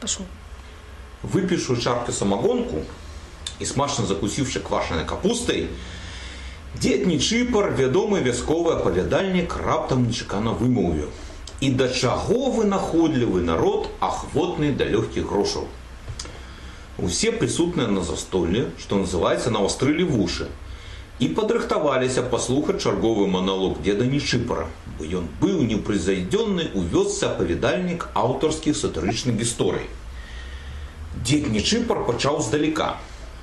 Пошел. Выпившую чарку самогонку і смачно закусивши квашеною капустой, дід Нічипар, відомий військовий оповідальник, раптом нечекано вимовив. І до чого винаходливий народ, охвотний до легких грошей. Усе присутные на застолле, что называется, навострили в уши і падрыхтаваліся паслухаць чарговы монолог деда Нечипара, бо ён быў непрызайдзённы у вёсцы апавядальнік аўтарскіх сатырычных гісторый. Дед Нечипар пачаў здалека.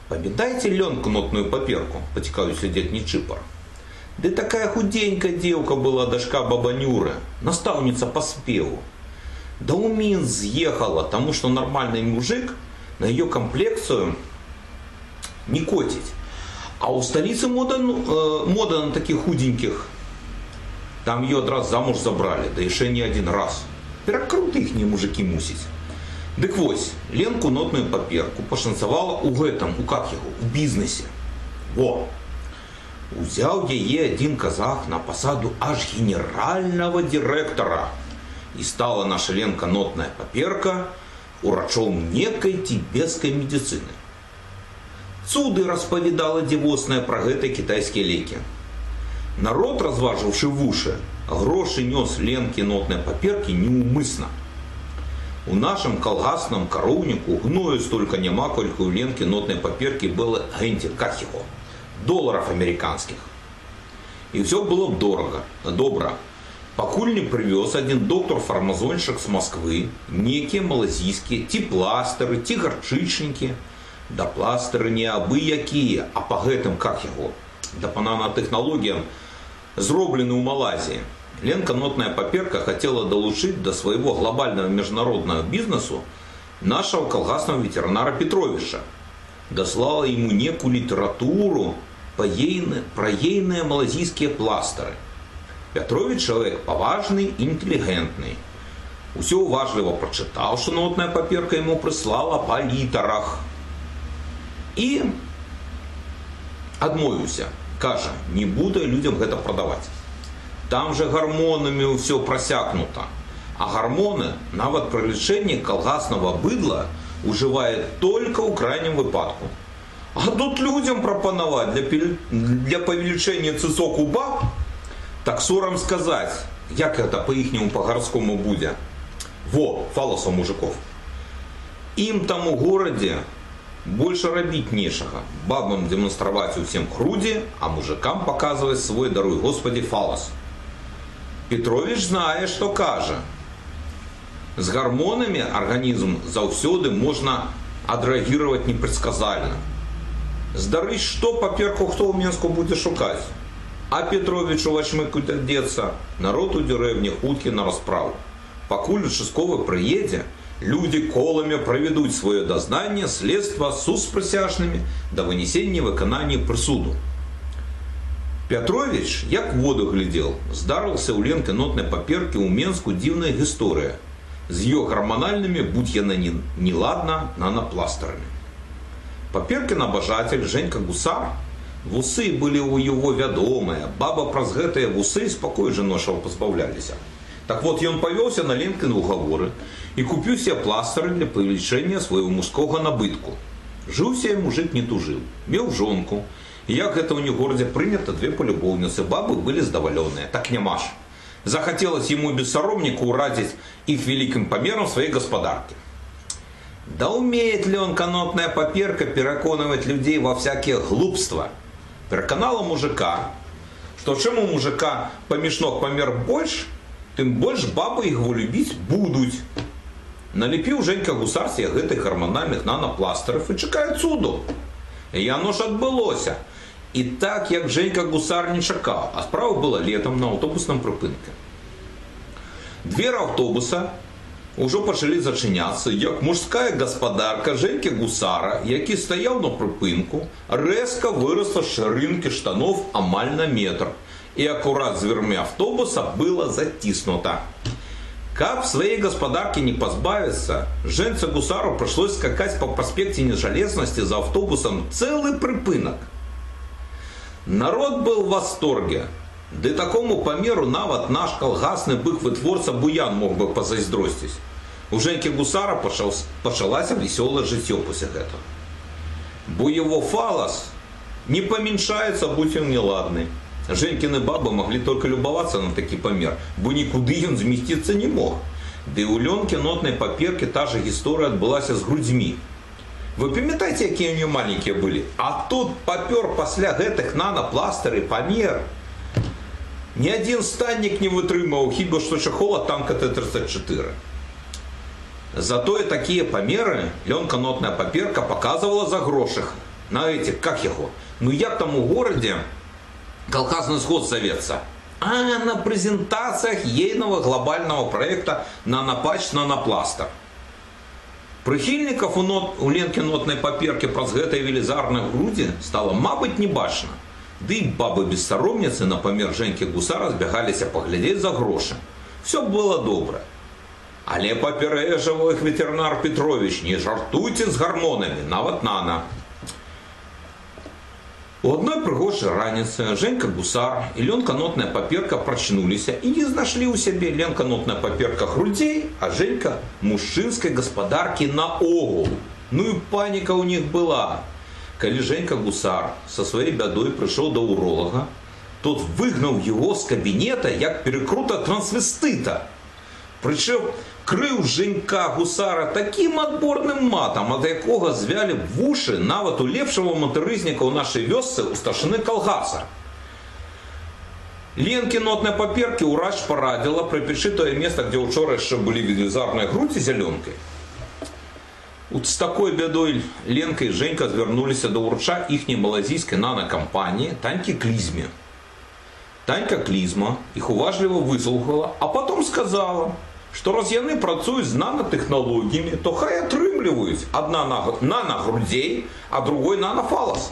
Памятаеце лёнку нотную паперку, пацікаўся дед Нечипар. Ды такая худенькая девка была дашка бабанюры, настаўніца па спеву. Да ў Мінск з'ехала, таму што нармальны мужик на ее комплекцию не котить. А у столицы мода, э, мода на таких худеньких. Там ее раз замуж забрали, да еще не один раз. Перакруты их не мужики мусить. Дык вось, Ленку нотную паперку пашанцавала у гэтым, у как яго, у бізнесе. Во! Узяў яе один казах на посаду аж генерального директора. И стала наша Ленка нотная паперка урачом некой тибетской медицины. Цуды распавядала дзівосная пра гэтыя кітайскія лекі. Народ, разважыўшы вушы, грошы нёс ленкі нотныя паперкі неумысна. У нашым калгасным кароўніку гною столько няма, колькі ў ленкі нотнай паперкі было агенце кахіго, доларов американских. І все было б дорого, добра. Пакуль не прывёз один доктор фармазончык з Москвы, некія малазійскія ці пластыры, ці гарчычнікі, да пластыры не абы якія а па гэтым как яго? Да па нанатэхналогіям зроблены ў малазіі ленка нотная паперка хацела далучыць да свайго глобальнага міжнароднага бізнесу нашего калгаснага ветеринара петровича даслала ему некую літаратуру паейны праейныя малазійскія пластары пятрович чалавек паважны інтэлігентны. Усё уважліва прачытаў што нотная паперка яму прыслала па літарах. І адмовіўся кажа не буду людям гэта прадаваць там же гармонамі ўсё прасякнута а гармоны нават пры лічэнні калгаснага быдла ужывае только ў крайнім выпадку а тут людям прапанаваць для, для павелічэння цысок у баб так сорам сказаць як это по іхняму па гарскому будзе во фалосу мужиков ім там у горадзе больше рабіць нечага бабам дэманстраваць усім грудзі а мужикам показваць свой даруй господи фалас петрович знае что кажа з гармонамі арганізм заўсёды можна адрэагировать непредсказальна здарыць что паперку хто ў менску будзе шукаць а петровичу вачмыку адзецца народ у дзярэвні хуткі на расправу пакуль участковы прыедзе Люди колами проведут свое дознание, следство суд с присяжными до вынесения выконания присуду. Петрович, як в воду глядел, здарился у Ленки нотной паперки у Менску дивная история с ее гормональными, будь яна не, не ладно, нанопластерами. Паперкин обожатель Женька Гусар, вусы были у его вядомые, баба праз гэтыя вусы спокой же ношаў позбавлялись. Так вот, ён повелся на Ленкины уговоры и купил себе пластыры для павелічэння своего мужского набытку. Жыў себе мужик не тужил, меў жонку, и як гэта ў не городе принято, две полюбовницы бабы были здаваленные, так не маш. Захотелось ему бессоромнику урадить их великим помером своей господарки. Да умеет ли он канотная паперка переконывать людей во всякие глупства? Переконала мужика, что чем у мужика помешнок помер больше, тым больш бабы яго любіць будуць. Налепіў Женька гусарсія гэтых гарманальных нанопластыраў і чакае цуду. І яно ж адбылося. І так, як Женька гусар не чакаў, а справа была летом на аўтобусным прыпынку. Двер аўтобуса ўжо пачалі зачыняцца, як мужская гаспадарка Женькі гусара, які стаяў на прыпынку, рэзка вырасла з шырынкі штанов амаль на метр – и аккурат с дверьми автобуса было затиснуто. Как в своей господарке не позбавиться, женце гусару пришлось скакать по проспекте Нежелезности за автобусом целый припынок. Народ был в восторге. Да и такому померу нават наш колгасный бык вытворца Буян мог бы позайздростить. У Женьки Гусара пачалася веселое жыццё после этого. Бо его фалос не поменьшается, будь он неладный. Женькины бабы могли только любоваться на такий помер, бо нікуди ён зміститься не мог. Ды у Ленки нотной паперки та же история отбылась с грудьми. Вы памятаете, какие у нее маленькие были? А тут попер после гэтых нанопластыры помер. Ни один станник не вытрымаў, хіба что чехола танка Т-34. Зато и такие померы Ленка нотная паперка показывала за грошах. Знаете, как его? Ну як там у городе колхозный сход зовется? А на презентациях ейного глобального проекта «Нанопач Нанопластер». Прихильников у, нот, у Ленки нотной паперки праз гэтай велізарнай грудзі стала мабыць не бачна. Ды і бабы бессаромніцы на памер Женькі гусара збягаліся паглядзець за грошы. Все было добра. Але папярэжаў іх ветеринар Петрович, не жартуйце з гармонамі, нават нана. У одной прыгожай раніцы Женька гусар і Ленка нотная паперка прачнуліся і не знайшлі ў сябе Ленка нотная паперка грудзей, а Женька мужчынскай гаспадаркі наогул. Ну і паніка ў них была. Калі Женька гусар со сваёй бядой прыйшоў да уролага, тот выгнаў его з кабінета як перекрута трансвестыта. Прычым крыў Женька гусара таким адборным матам, ад якога звялі вушы нават у лепшага матэрызніка ў нашай вёсцы ў старшыны калгаса. Ленкі нотнай паперкі ўрач парадзіла прыпічы тое месца, дзе ўчора яшчэ былі велізарныя грудзі зялёнкай. Вот с такой бедой Ленка и Женька звярнуліся до ўрача іхняй малазійскай нанакампаніі Танькі Клізме. Танька Клізма іх уважліва выслухала, а потом сказала, што раз яны працуюць з нанотэхналогіямі, то хай атрымліваюць адна нанагрудзей, а другой нанофалас.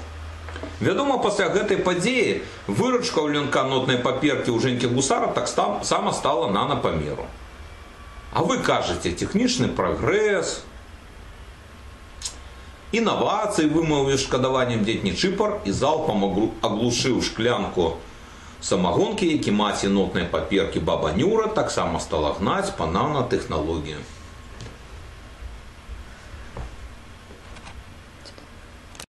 Вядома, пасля гэтай падзеі выручка ў лёнка нотнай паперкі ў Женькі Гусара так сама стала нанапамеру. А вы кажаце, тэхнічны прагрэс, інавацыі вымовіў шкадаваннем дзетні чыпар і залпам аглушыў шклянку самагонкі, які маці нотнай паперкі баба Нюра таксама стала гнаць па нанотэхналогію.